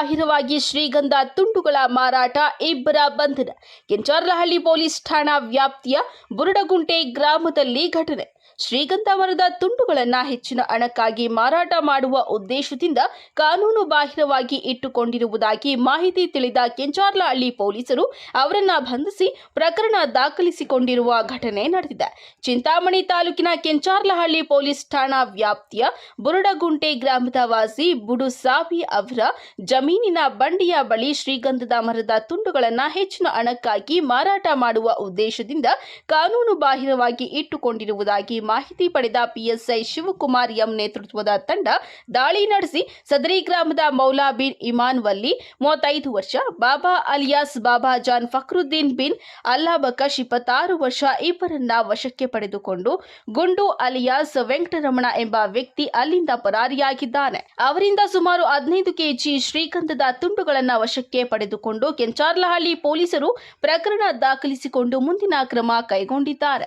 ಬಾಹ್ಯವಾಗಿ ಶ್ರೀಗಂಧ, ತುಂಡುಗಳ ಮಾರಾಟ, ಇಬ್ಬರ ಬಂಧನ. ಕೆಂಚಾರ್ಲಹಳ್ಳಿ ಪೊಲೀಸ್ ಠಾಣಾ ವ್ಯಾಪ್ತಿಯ ಬುರುಡಗುಂಟೆ ಗ್ರಾಮದಲ್ಲಿ ಘಟನೆ. ಶ್ರೀಗಂಧ ಮರದ ತುಂಡುಗಳನ್ನು ಹೆಚ್ಚಿನ ಹಣಕ್ಕಾಗಿ ಮಾರಾಟ ಮಾಡುವ ಉದ್ದೇಶದಿಂದ ಕಾನೂನು ಬಾಹಿರವಾಗಿ ಇಟ್ಟುಕೊಂಡಿರುವುದಾಗಿ ಮಾಹಿತಿ ತಿಳಿದ ಕೆಂಚಾರ್ಲಹಳ್ಳಿ ಪೊಲೀಸರು ಅವರನ್ನ ಬಂಧಿಸಿ ಪ್ರಕರಣ ದಾಖಲಿಸಿಕೊಂಡಿರುವ ಘಟನೆ ನಡೆದಿದೆ. ಚಿಂತಾಮಣಿ ತಾಲೂಕಿನ ಕೆಂಚಾರ್ಲಹಳ್ಳಿ ಪೊಲೀಸ್ ಠಾಣಾ ವ್ಯಾಪ್ತಿಯ ಬುರುಡಗುಂಟೆ ಗ್ರಾಮದ ವಾಸಿ ಬುಡುಸಾಬಿ ಅವರ ಜಮೀನಿನ ಬಂಡಿಯ ಬಳಿ ಶ್ರೀಗಂಧದ ಮರದ ತುಂಡುಗಳನ್ನು ಹೆಚ್ಚಿನ ಹಣಕ್ಕಾಗಿ ಮಾರಾಟ ಮಾಡುವ ಉದ್ದೇಶದಿಂದ ಕಾನೂನು ಬಾಹಿರವಾಗಿ ಇಟ್ಟುಕೊಂಡಿರುವುದಾಗಿ ಮಾಹಿತಿ ಪಡೆದ ಪಿಎಸ್ಐ ಶಿವಕುಮಾರ್ ಎಂ ನೇತೃತ್ವದ ತಂಡ ದಾಳಿ ನಡೆಸಿ ಸದರಿ ಗ್ರಾಮದ ಮೌಲಾ ಬಿನ್ ಇಮಾನ್ ವಲ್ಲಿ ಮೂವತ್ತೈದು ವರ್ಷ, ಬಾಬಾ ಅಲಿಯಾಸ್ ಬಾಬಾ ಜಾನ್ ಫಕ್ರುದ್ದೀನ್ ಬಿನ್ ಅಲ್ಲಾಬಕಶ್ ಇಪ್ಪತ್ತಾರು ವರ್ಷ ಇಬ್ಬರನ್ನ ವಶಕ್ಕೆ ಪಡೆದುಕೊಂಡು ಗುಂಡು ಅಲಿಯಾಸ್ ವೆಂಕಟರಮಣ ಎಂಬ ವ್ಯಕ್ತಿ ಅಲ್ಲಿಂದ ಪರಾರಿಯಾಗಿದ್ದಾನೆ. ಅವರಿಂದ ಸುಮಾರು ಹದಿನೈದು ಕೆಜಿ ಶ್ರೀಗಂಧದ ತುಂಡುಗಳನ್ನು ವಶಕ್ಕೆ ಪಡೆದುಕೊಂಡು ಕೆಂಚಾರ್ಲಹಳ್ಳಿ ಪೊಲೀಸರು ಪ್ರಕರಣ ದಾಖಲಿಸಿಕೊಂಡು ಮುಂದಿನ ಕ್ರಮ ಕೈಗೊಂಡಿದ್ದಾರೆ.